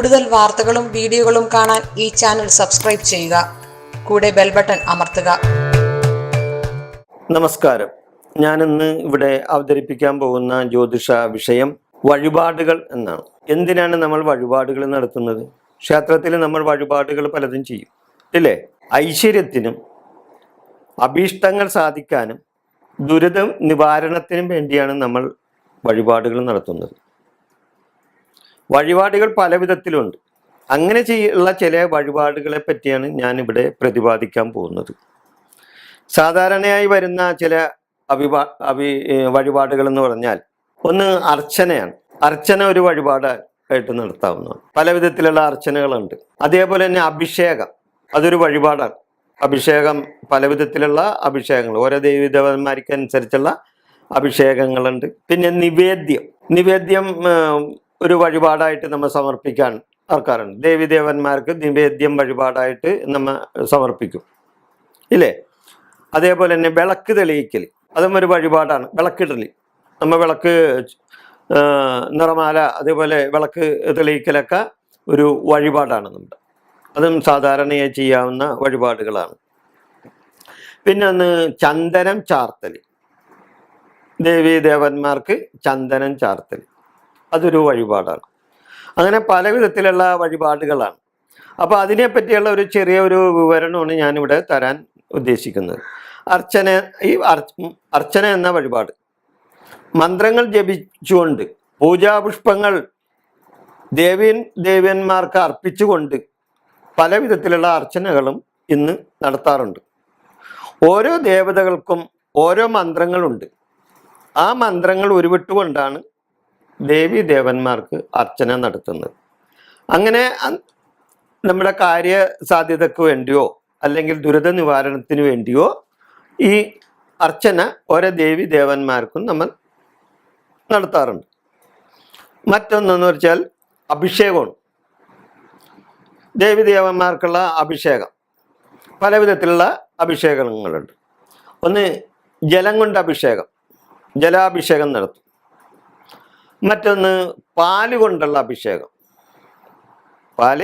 കൂടുതൽ വാർത്തകളും വീഡിയോകളും കാണാൻ ഈ ചാനൽ സബ്സ്ക്രൈബ് ചെയ്യുക. കൂടെ ബെൽ ബട്ടൺ അമർത്തുക. നമസ്കാരം. ഞാനിന്ന് ഇവിടെ അവതരിപ്പിക്കാൻ പോകുന്ന ജ്യോതിഷ വിഷയം വഴിപാടുകൾ എന്നാണ്. എന്തിനാണ് നമ്മൾ വഴിപാടുകൾ നടത്തുന്നത്? ക്ഷേത്രത്തിൽ നമ്മൾ വഴിപാടുകൾ പലതും ചെയ്യും. ഇല്ലേ? ഐശ്വര്യത്തിനും അഭീഷ്ടങ്ങൾ സാധിക്കാനും ദുരിതം നിവാരണത്തിനും വേണ്ടിയാണ് നമ്മൾ വഴിപാടുകൾ നടത്തുന്നത്. വഴിപാടുകൾ പല വിധത്തിലുണ്ട്. അങ്ങനെ ചെയ്യുള്ള ചില വഴിപാടുകളെ പറ്റിയാണ് ഞാനിവിടെ പ്രതിപാദിക്കാൻ പോകുന്നത്. സാധാരണയായി വരുന്ന ചില അഭിപാ അഭി വഴിപാടുകൾ എന്ന് പറഞ്ഞാൽ ഒന്ന് അർച്ചനയാണ്. അർച്ചന ഒരു വഴിപാടായിട്ട് നടത്താവുന്നതാണ്. പല വിധത്തിലുള്ള അർച്ചനകളുണ്ട്. അതേപോലെ തന്നെ അഭിഷേകം അതൊരു വഴിപാടാണ്. അഭിഷേകം പല വിധത്തിലുള്ള അഭിഷേകങ്ങൾ. ഓരോ ദേവീദേവന്മാർക്ക് അനുസരിച്ചുള്ള അഭിഷേകങ്ങളുണ്ട്. പിന്നെ നിവേദ്യം. നിവേദ്യം ഒരു വഴിപാടായിട്ട് നമ്മൾ സമർപ്പിക്കാൻ ആൾക്കാരുണ്ട്. ദേവിദേവന്മാർക്ക് നിവേദ്യം വഴിപാടായിട്ട് നമ്മൾ സമർപ്പിക്കും. ഇല്ലേ? അതേപോലെ തന്നെ വിളക്ക് തെളിയിക്കൽ അതും ഒരു വഴിപാടാണ്. വിളക്കിടൽ നമ്മൾ വിളക്ക് നിറമാല അതേപോലെ വിളക്ക് തെളിയിക്കലൊക്കെ ഒരു വഴിപാടാണ് നമ്മുടെ. അതും സാധാരണയായി ചെയ്യാവുന്ന വഴിപാടുകളാണ്. പിന്നെ ഒന്ന് ചന്ദനം ചാർത്തൽ ദേവീദേവന്മാർക്ക് ചന്ദനം ചാർത്തൽ അതൊരു വഴിപാടാണ്. അങ്ങനെ പല വിധത്തിലുള്ള വഴിപാടുകളാണ്. അപ്പോൾ അതിനെപ്പറ്റിയുള്ള ഒരു ചെറിയ ഒരു വിവരണമാണ് ഞാനിവിടെ തരാൻ ഉദ്ദേശിക്കുന്നത്. അർച്ചന ഈ അർ അർച്ചന എന്ന വഴിപാട്. മന്ത്രങ്ങൾ ജപിച്ചുകൊണ്ട് പൂജാപുഷ്പങ്ങൾ ദേവീൻ ദേവ്യന്മാർക്ക് അർപ്പിച്ചുകൊണ്ട് പല വിധത്തിലുള്ള അർച്ചനകളും ഇന്ന് നടത്താറുണ്ട്. ഓരോ ദേവതകൾക്കും ഓരോ മന്ത്രങ്ങളുണ്ട്. ആ മന്ത്രങ്ങൾ ഉരുവിട്ടുകൊണ്ടാണ് ദേവി ദേവന്മാർക്ക് അർച്ചന നടത്തുന്നത്. അങ്ങനെ നമ്മുടെ കാര്യ സാധ്യതയ്ക്ക് വേണ്ടിയോ അല്ലെങ്കിൽ ദുരിത നിവാരണത്തിന് വേണ്ടിയോ ഈ അർച്ചന ഓരോ ദേവി ദേവന്മാർക്കും നമ്മൾ നടത്താറുണ്ട്. മറ്റൊന്നെന്ന് വെച്ചാൽ അഭിഷേകമാണ്. ദേവി ദേവന്മാർക്കുള്ള അഭിഷേകം. പല വിധത്തിലുള്ള അഭിഷേകങ്ങളുണ്ട്. ഒന്ന് ജലം കൊണ്ട് അഭിഷേകം. ജലാഭിഷേകം നടത്തും. മറ്റൊന്ന് പാൽ കൊണ്ടുള്ള അഭിഷേകം. പാൽ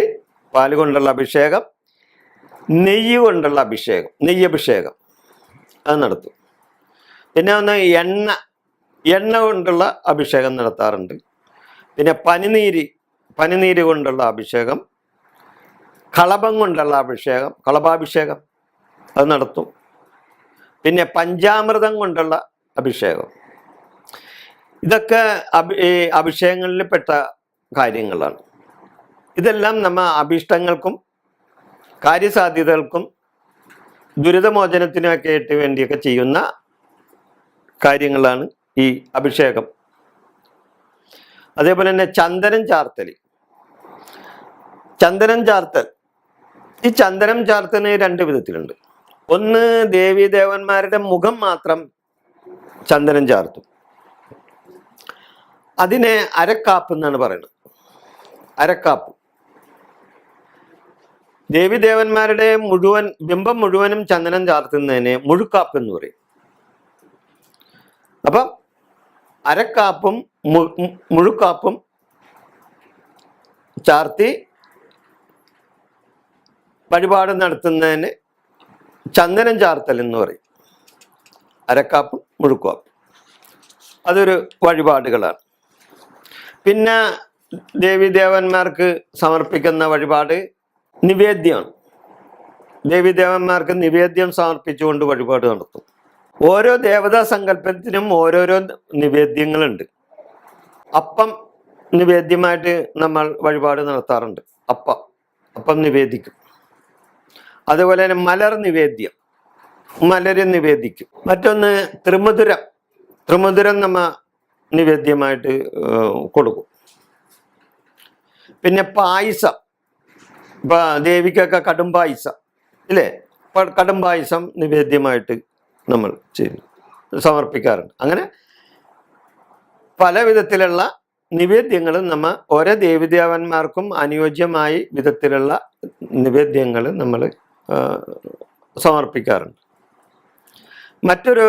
പാൽ കൊണ്ടുള്ള അഭിഷേകം നെയ്യ് കൊണ്ടുള്ള അഭിഷേകം നെയ്യ് അഭിഷേകം. അത് നടത്തും. പിന്നെ ഒന്ന് എണ്ണ എണ്ണ കൊണ്ടുള്ള അഭിഷേകം നടത്താറുണ്ട്. പിന്നെ പനിനീര് പനിനീര് കൊണ്ടുള്ള അഭിഷേകം കളഭം കൊണ്ടുള്ള അഭിഷേകം കളഭാഭിഷേകം. അത് നടത്തും. പിന്നെ പഞ്ചാമൃതം കൊണ്ടുള്ള അഭിഷേകം. ഇതൊക്കെ അഭിഷേകങ്ങളിൽ പെട്ട കാര്യങ്ങളാണ്. ഇതെല്ലാം നമ്മ അഭീഷ്ടങ്ങൾക്കും കാര്യസാധ്യതകൾക്കും ദുരിതമോചനത്തിനൊക്കെ ആയിട്ട് വേണ്ടിയൊക്കെ ചെയ്യുന്ന കാര്യങ്ങളാണ് ഈ അഭിഷേകം. അതേപോലെ തന്നെ ചന്ദനം ചാർത്തൽ. ചന്ദനം ചാർത്തൽ. ഈ ചന്ദനം ചാർത്തന് രണ്ട് വിധത്തിലുണ്ട്. ഒന്ന് ദേവീദേവന്മാരുടെ മുഖം മാത്രം ചന്ദനം ചാർത്തും. അതിനെ അരക്കാപ്പ് എന്നാണ് പറയുന്നത്. അരക്കാപ്പ്. ദേവിദേവന്മാരുടെ മുഴുവൻ ബിംബം മുഴുവനും ചന്ദനം ചാർത്തുന്നതിനെ മുഴുക്കാപ്പ് എന്ന് പറയും. അപ്പം അരക്കാപ്പും മുഴുക്കാപ്പും ചാർത്തി വഴിപാട് നടത്തുന്നതിന് ചന്ദനം ചാർത്തൽ എന്ന് പറയും. അരക്കാപ്പും മുഴുക്കാപ്പും. അതൊരു വഴിപാടുകളാണ്. പിന്നെ ദേവീദേവന്മാർക്ക് സമർപ്പിക്കുന്ന വഴിപാട് നിവേദ്യമാണ്. ദേവീദേവന്മാർക്ക് നിവേദ്യം സമർപ്പിച്ചുകൊണ്ട് വഴിപാട് നടത്തും. ഓരോ ദേവതാ സങ്കല്പത്തിനും ഓരോരോ നിവേദ്യങ്ങളുണ്ട്. അപ്പം നിവേദ്യമായിട്ട് നമ്മൾ വഴിപാട് നടത്താറുണ്ട്. അപ്പം അപ്പം നിവേദിക്കും. അതുപോലെ തന്നെ മലർ നിവേദ്യം. മലര് നിവേദിക്കും. മറ്റൊന്ന് ത്രിമധുരം. ത്രിമധുരം നമ്മ നിവേദ്യമായിട്ട് കൊടുക്കും. പിന്നെ പായസം. ഇപ്പം ദേവിക്കൊക്കെ കടും പായസം ഇല്ലേ? കടും പായസം നിവേദ്യമായിട്ട് നമ്മൾ ചെയ്തു സമർപ്പിക്കാറുണ്ട്. അങ്ങനെ പല വിധത്തിലുള്ള നിവേദ്യങ്ങളും നമ്മൾ ഓരോ ദേവിദേവന്മാർക്കും അനുയോജ്യമായി വിധത്തിലുള്ള നിവേദ്യങ്ങൾ നമ്മൾ സമർപ്പിക്കാറുണ്ട്. മറ്റൊരു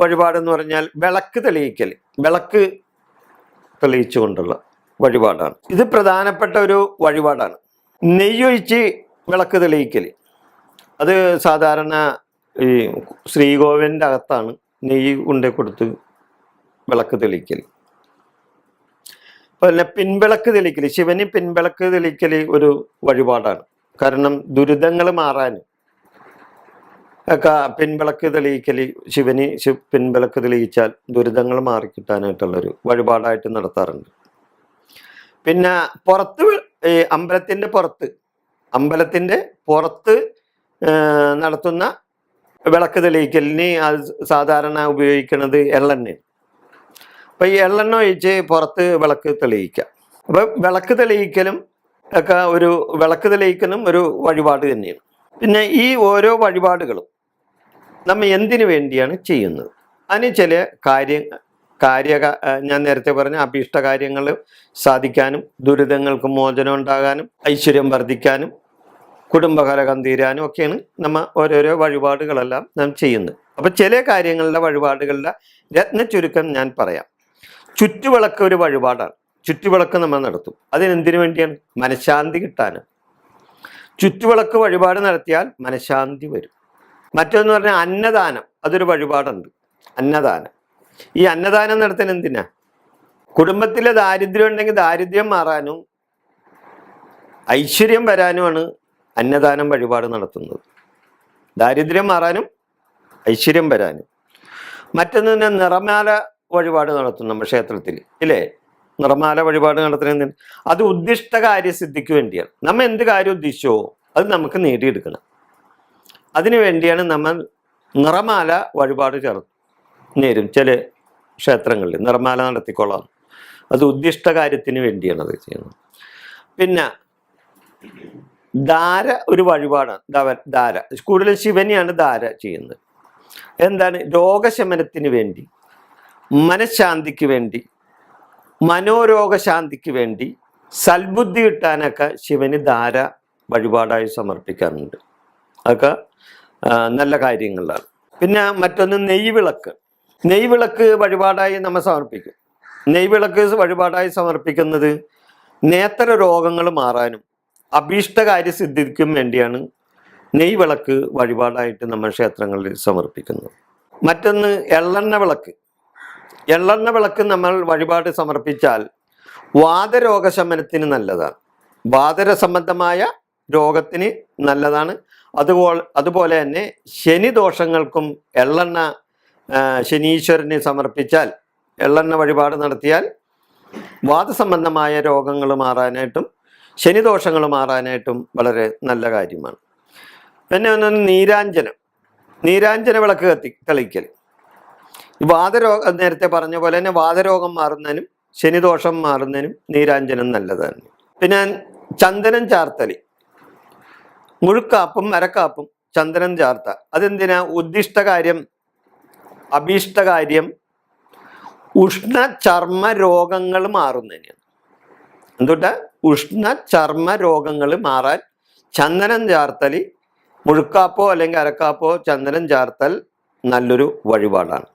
വഴിപാടെന്ന് പറഞ്ഞാൽ വിളക്ക് തെളിയിക്കൽ. വിളക്ക് തെളിയിച്ചുകൊണ്ടുള്ള വഴിപാടാണ്. ഇത് പ്രധാനപ്പെട്ട ഒരു വഴിപാടാണ്. നെയ്യൊഴിച്ച് വിളക്ക് തെളിയിക്കൽ. അത് സാധാരണ ഈ ശ്രീകോവിലിന്റെ അകത്താണ് നെയ്യ് കൊണ്ടേ കൊടുത്ത് വിളക്ക് തെളിയിക്കൽ. പിന്നെ പിൻവിളക്ക് തെളിക്കൽ ശിവന് പിൻവിളക്ക് തെളിക്കൽ ഒരു വഴിപാടാണ്. കാരണം ദുരിതങ്ങൾ മാറാൻ ഒക്കെ പിൻവിളക്ക് തെളിയിക്കൽ ശിവന് ശിവ് പിൻവിളക്ക് തെളിയിച്ചാൽ ദുരിതങ്ങൾ മാറിക്കിട്ടാനായിട്ടുള്ളൊരു വഴിപാടായിട്ട് നടത്താറുണ്ട്. പിന്നെ പുറത്ത് ഈ അമ്പലത്തിന്റെ പുറത്ത് അമ്പലത്തിന്റെ പുറത്ത് നടത്തുന്ന വിളക്ക് തെളിയിക്കലിന് അത് സാധാരണ ഉപയോഗിക്കുന്നത് എള്ളെണ്ണയാണ്. അപ്പോൾ ഈ എള്ളെണ്ണ ഒഴിച്ച് പുറത്ത് വിളക്ക് തെളിയിക്കാം അപ്പോൾ വിളക്ക് തെളിയിക്കലും ഒക്കെ ഒരു വിളക്ക് തെളിയിക്കലും ഒരു വഴിപാട് തന്നെയാണ്. പിന്നെ ഈ ഓരോ വഴിപാടുകളും നമ്മൾ എന്തിനു വേണ്ടിയാണ് ചെയ്യുന്നത്? അതിന് ചില കാര്യ കാര്യ ഞാൻ നേരത്തെ പറഞ്ഞ അഭീഷ്ട കാര്യങ്ങൾ സാധിക്കാനും ദുരിതങ്ങൾക്ക് മോചനം ഉണ്ടാകാനും ഐശ്വര്യം വർദ്ധിക്കാനും കുടുംബകലകം തീരാനും ഒക്കെയാണ് നമ്മൾ ഓരോരോ വഴിപാടുകളെല്ലാം നാം ചെയ്യുന്നത്. അപ്പം ചില കാര്യങ്ങളുടെ വഴിപാടുകളുടെ രത്ന ചുരുക്കം ഞാൻ പറയാം. ചുറ്റുവിളക്ക് ഒരു വഴിപാടാണ്. ചുറ്റുവിളക്ക് നമ്മൾ നടത്തും. അതിനെന്തിനു വേണ്ടിയാണ്? മനഃശാന്തി കിട്ടാനും. ചുറ്റുവിളക്ക് വഴിപാട് നടത്തിയാൽ മനഃശാന്തി വരും. മറ്റൊന്ന് പറഞ്ഞാൽ അന്നദാനം. അതൊരു വഴിപാടുണ്ട്. അന്നദാനം. ഈ അന്നദാനം നടത്താൻ എന്തിനാ? കുടുംബത്തിലെ ദാരിദ്ര്യം ഉണ്ടെങ്കിൽ ദാരിദ്ര്യം മാറാനും ഐശ്വര്യം വരാനുമാണ് അന്നദാനം വഴിപാട് നടത്തുന്നത്. ദാരിദ്ര്യം മാറാനും ഐശ്വര്യം വരാനും. മറ്റൊന്ന് തന്നെ നിറമാല വഴിപാട് നടത്തും നമ്മുടെ ക്ഷേത്രത്തിൽ ഇല്ലേ? നിറമാല വഴിപാട് നടത്തുന്നത് അത് ഉദ്ദിഷ്ട കാര്യസിദ്ധിക്ക് വേണ്ടിയാണ്. നമ്മൾ എന്ത് കാര്യം ഉദ്ദേശിച്ചോ അത് നമുക്ക് നേടിയെടുക്കണം. അതിനു വേണ്ടിയാണ് നമ്മൾ നിറമാല വഴിപാട് ചേർത്ത് നേരും ചില ക്ഷേത്രങ്ങളിൽ നിറമാല നടത്തിക്കൊള്ളാം. അത് ഉദ്ദിഷ്ട കാര്യത്തിന് വേണ്ടിയാണ് അത് ചെയ്യുന്നത്. പിന്നെ ധാര ഒരു വഴിപാടാണ്. ധവ- ധാര. കൂടുതൽ ശിവനെയാണ് ധാര ചെയ്യുന്നത്. എന്താണ്? രോഗശമനത്തിന് വേണ്ടി മനഃശാന്തിക്ക് വേണ്ടി മനോരോഗശാന്തിക്ക് വേണ്ടി സൽബുദ്ധി കിട്ടാനൊക്കെ ശിവന് ധാര വഴിപാടായി സമർപ്പിക്കാറുണ്ട്. അതൊക്കെ നല്ല കാര്യങ്ങളാണ്. പിന്നെ മറ്റൊന്ന് നെയ്വിളക്ക്. നെയ്വിളക്ക് വഴിപാടായി നമ്മൾ സമർപ്പിക്കും. നെയ്വിളക്ക് വഴിപാടായി സമർപ്പിക്കുന്നത് നേത്ര രോഗങ്ങൾ മാറാനും അഭീഷ്ടകാര്യ സിദ്ധിക്കും വേണ്ടിയാണ് നെയ്വിളക്ക് വഴിപാടായിട്ട് നമ്മൾ ക്ഷേത്രങ്ങളിൽ സമർപ്പിക്കുന്നത്. മറ്റൊന്ന് എള്ളെണ്ണ വിളക്ക്. എള്ളെണ്ണ വിളക്ക് നമ്മൾ വഴിപാട് സമർപ്പിച്ചാൽ വാതരോഗശമനത്തിന് നല്ലതാണ്. വാതര സംബന്ധമായ രോഗത്തിന് നല്ലതാണ്. അതുപോലെ അതുപോലെ തന്നെ ശനി ദോഷങ്ങൾക്കും എള്ളെണ്ണ ശനീശ്വരനെ സമർപ്പിച്ചാൽ എള്ളെണ്ണ വഴിപാട് നടത്തിയാൽ വാദസംബന്ധമായ രോഗങ്ങൾ മാറാനായിട്ടും ശനിദോഷങ്ങൾ മാറാനായിട്ടും വളരെ നല്ല കാര്യമാണ്. പിന്നെ ഒന്ന് നീരാഞ്ജനം. നീരാഞ്ജന വിളക്ക് കത്തി തെളിക്കൽ. വാദരോഗ നേരത്തെ പറഞ്ഞ പോലെ തന്നെ വാതരോഗം മാറുന്നതിനും ശനിദോഷം മാറുന്നതിനും നീരാഞ്ജനം നല്ലതാണ്. പിന്നെ ചന്ദനം ചാർത്തലി. മുഴുക്കാപ്പും മരക്കാപ്പും ചന്ദനം ചാർത്ത. അതെന്തിനാ? ഉദ്ദിഷ്ടകാര്യം അഭീഷ്ടകാര്യം അഭീഷ്ട കാര്യം ഉഷ്ണ ചർമ്മ രോഗങ്ങൾ മാറുന്നതിനാണ് എന്തുകൊണ്ട് ഉഷ്ണ ചർമ്മ രോഗങ്ങൾ മാറാൻ ചന്ദനം ചാർത്തൽ മുഴുക്കാപ്പോ അല്ലെങ്കിൽ അരക്കാപ്പോ ചന്ദനം ചാർത്തൽ നല്ലൊരു വഴിപാടാണ്.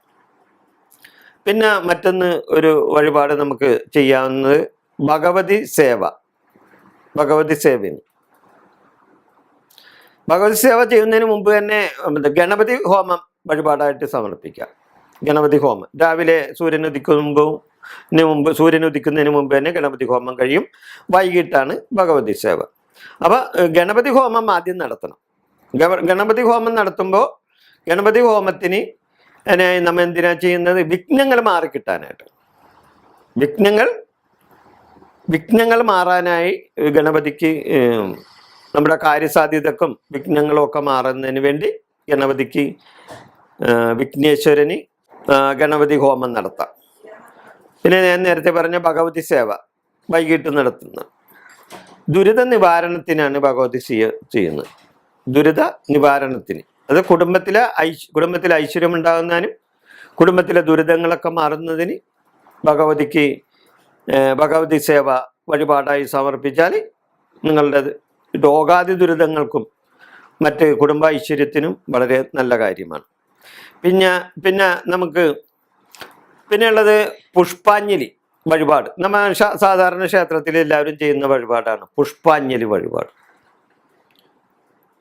പിന്നെ മറ്റൊന്ന് ഒരു വഴിപാട് നമുക്ക് ചെയ്യാവുന്നത് ഭഗവതി സേവ. ഭഗവതി സേവയാണ്. ഭഗവതി സേവ ചെയ്യുന്നതിന് മുമ്പ് തന്നെ ഗണപതി ഹോമം വഴിപാടായിട്ട് സമർപ്പിക്കാം. ഗണപതി ഹോമം. രാവിലെ സൂര്യൻ ഉദിക്കുമ്പോൾ മുമ്പ് സൂര്യൻ ഉദിക്കുന്നതിന് മുമ്പ് തന്നെ ഗണപതി ഹോമം കഴിയും. വൈകിട്ടാണ് ഭഗവതി സേവ. അപ്പോൾ ഗണപതി ഹോമം ആദ്യം നടത്തണം. ഗണപതി ഹോമം നടത്തുമ്പോൾ ഗണപതി ഹോമത്തിന് നമ്മൾ എന്തിനാ ചെയ്യുന്നത്? വിഘ്നങ്ങൾ മാറിക്കിട്ടാനായിട്ട് വിഘ്നങ്ങൾ വിഘ്നങ്ങൾ മാറാനായി ഗണപതിക്ക് നമ്മുടെ കാര്യസാധ്യതക്കും വിഘ്നങ്ങളും ഒക്കെ മാറുന്നതിന് വേണ്ടി ഗണപതിക്ക് വിഘ്നേശ്വരന് ഗണപതി ഹോമം നടത്താം. പിന്നെ ഞാൻ നേരത്തെ പറഞ്ഞ ഭഗവതി സേവ വൈകിട്ട് നടത്തുന്ന. ദുരിത നിവാരണത്തിനാണ് ഭഗവതി ചെയ്യ- ചെയ്യുന്നത്. ദുരിത നിവാരണത്തിന്. അത് കുടുംബത്തിലെ ഐശ് കുടുംബത്തിലെ ഐശ്വര്യം ഉണ്ടാകുന്നതിനും കുടുംബത്തിലെ ദുരിതങ്ങളൊക്കെ മാറുന്നതിന് ഭഗവതിക്ക് ഭഗവതി സേവ വഴിപാടായി സമർപ്പിച്ചാൽ നിങ്ങളുടെ രോഗാതി ദുരിതങ്ങൾക്കും മറ്റ് കുടുംബ ഐശ്വര്യത്തിനും വളരെ നല്ല കാര്യമാണ്. പിന്നെ പിന്നെ നമുക്ക് പിന്നെയുള്ളത് പുഷ്പാഞ്ജലി വഴിപാട്. നമ്മ സാധാരണ ക്ഷേത്രത്തിൽ എല്ലാവരും ചെയ്യുന്ന വഴിപാടാണ്. പുഷ്പാഞ്ജലി വഴിപാട്.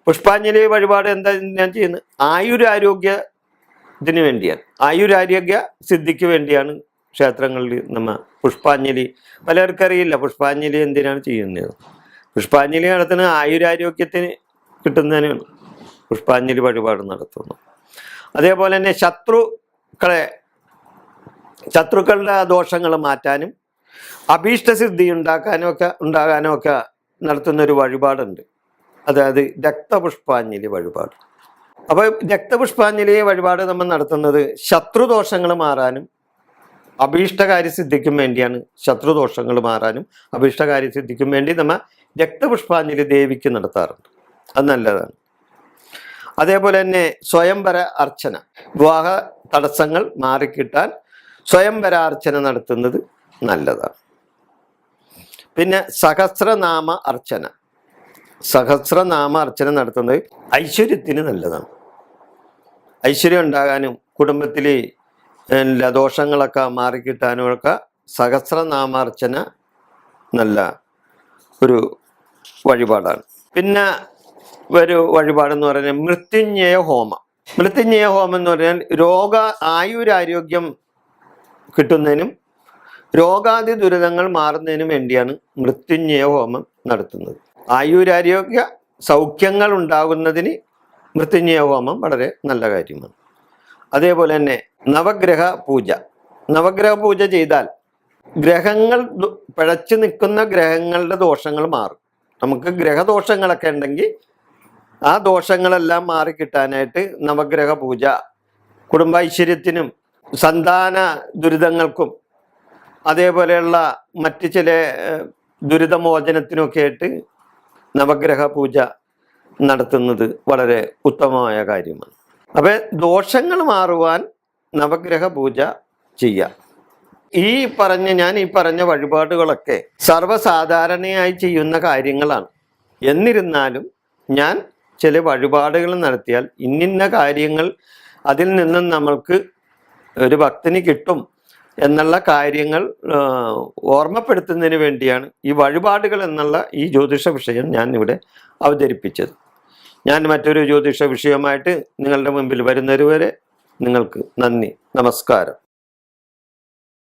പുഷ്പാഞ്ജലി വഴിപാട് എന്താ ഞാൻ ചെയ്യുന്നത്? ആയുരാരോഗ്യത്തിന് വേണ്ടിയാണ്. ആയുരാരോഗ്യ സിദ്ധിക്ക് വേണ്ടിയാണ് ക്ഷേത്രങ്ങളിൽ നമ്മ പുഷ്പാഞ്ജലി. പലർക്കറിയില്ല പുഷ്പാഞ്ജലി എന്തിനാണ് ചെയ്യുന്നത്? പുഷ്പാഞ്ജലി നടത്തുന്നത് ആയുരാരോഗ്യത്തിന് കിട്ടുന്നതിനാണ് പുഷ്പാഞ്ജലി വഴിപാട് നടത്തുന്നു. അതേപോലെ തന്നെ ശത്രുക്കളെ ശത്രുക്കളുടെ ദോഷങ്ങൾ മാറ്റാനും അഭീഷ്ടസിദ്ധി ഉണ്ടാക്കാനും ഒക്കെ ഉണ്ടാകാനും ഒക്കെ നടത്തുന്ന ഒരു വഴിപാടുണ്ട്. അതായത് രക്തപുഷ്പാഞ്ജലി വഴിപാട്. അപ്പോൾ രക്തപുഷ്പാഞ്ജലി വഴിപാട് നമ്മൾ നടത്തുന്നത് ശത്രുദോഷങ്ങൾ മാറാനും അഭീഷ്ടകാര്യ സിദ്ധിക്കും വേണ്ടിയാണ്. ശത്രുദോഷങ്ങൾ മാറാനും അഭീഷ്ടകാര്യ സിദ്ധിക്കും വേണ്ടി നമ്മൾ രക്തപുഷ്പാഞ്ജലി ദേവിക്ക് നടത്താറുണ്ട്. അത് നല്ലതാണ്. അതേപോലെ തന്നെ സ്വയംവര അർച്ചന. വിവാഹ തടസ്സങ്ങൾ മാറിക്കിട്ടാൻ സ്വയംവര അർച്ചന നടത്തുന്നത് നല്ലതാണ്. പിന്നെ സഹസ്രനാമ അർച്ചന. സഹസ്രനാമ അർച്ചന നടത്തുന്നത് ഐശ്വര്യത്തിന് നല്ലതാണ്. ഐശ്വര്യം ഉണ്ടാകാനും കുടുംബത്തിൽ ദോഷങ്ങളൊക്കെ മാറിക്കിട്ടാനും ഒക്കെ സഹസ്രനാമാർച്ചന നല്ല ഒരു വഴിപാടാണ്. പിന്നെ ഒരു വഴിപാടെന്ന് പറഞ്ഞാൽ മൃത്യുഞ്ജയ ഹോമം. മൃത്യുഞ്ജയ ഹോമം എന്ന് പറഞ്ഞാൽ രോഗ ആയുരാരോഗ്യം കിട്ടുന്നതിനും രോഗാദി ദുരിതങ്ങൾ മാറുന്നതിനും വേണ്ടിയാണ് മൃത്യുഞ്ജയ ഹോമം നടത്തുന്നത്. ആയുരാരോഗ്യ സൗഖ്യങ്ങൾ ഉണ്ടാകുന്നതിന് മൃത്യുഞ്ജയ ഹോമം വളരെ നല്ല കാര്യമാണ്. അതേപോലെ തന്നെ നവഗ്രഹ പൂജ. നവഗ്രഹ പൂജ ചെയ്താൽ ഗ്രഹങ്ങൾ പിഴച്ചു നിൽക്കുന്ന ഗ്രഹങ്ങളുടെ ദോഷങ്ങൾ മാറും. നമുക്ക് ഗ്രഹദോഷങ്ങളൊക്കെ ഉണ്ടെങ്കിൽ ആ ദോഷങ്ങളെല്ലാം മാറിക്കിട്ടാനായിട്ട് നവഗ്രഹ പൂജ കുടുംബൈശ്വര്യത്തിനും സന്താന ദുരിതങ്ങൾക്കും അതേപോലെയുള്ള മറ്റ് ചില ദുരിതമോചനത്തിനൊക്കെ ആയിട്ട് നവഗ്രഹ പൂജ നടത്തുന്നത് വളരെ ഉത്തമമായ കാര്യമാണ്. അപ്പോൾ ദോഷങ്ങൾ മാറുവാൻ നവഗ്രഹ പൂജ ചെയ്യാം. ഈ പറഞ്ഞ ഞാൻ ഈ പറഞ്ഞ വഴിപാടുകളൊക്കെ സർവസാധാരണയായി ചെയ്യുന്ന കാര്യങ്ങളാണ്. എന്നിരുന്നാലും ഞാൻ ചില വഴിപാടുകൾ നടത്തിയാൽ ഇന്നിന്ന കാര്യങ്ങൾ അതിൽ നിന്നും നമ്മൾക്ക് ഒരു ഭക്തിന് കിട്ടും എന്നുള്ള കാര്യങ്ങൾ ഓർമ്മപ്പെടുത്തുന്നതിന് വേണ്ടിയാണ് ഈ വഴിപാടുകൾ എന്നുള്ള ഈ ജ്യോതിഷ വിഷയം ഞാൻ ഇവിടെ അവതരിപ്പിച്ചത്. ഞാൻ മറ്റൊരു ജ്യോതിഷ വിഷയമായിട്ട് നിങ്ങളുടെ മുമ്പിൽ വരുന്നതുവരെ നിങ്ങൾക്ക് നന്ദി നമസ്കാരം.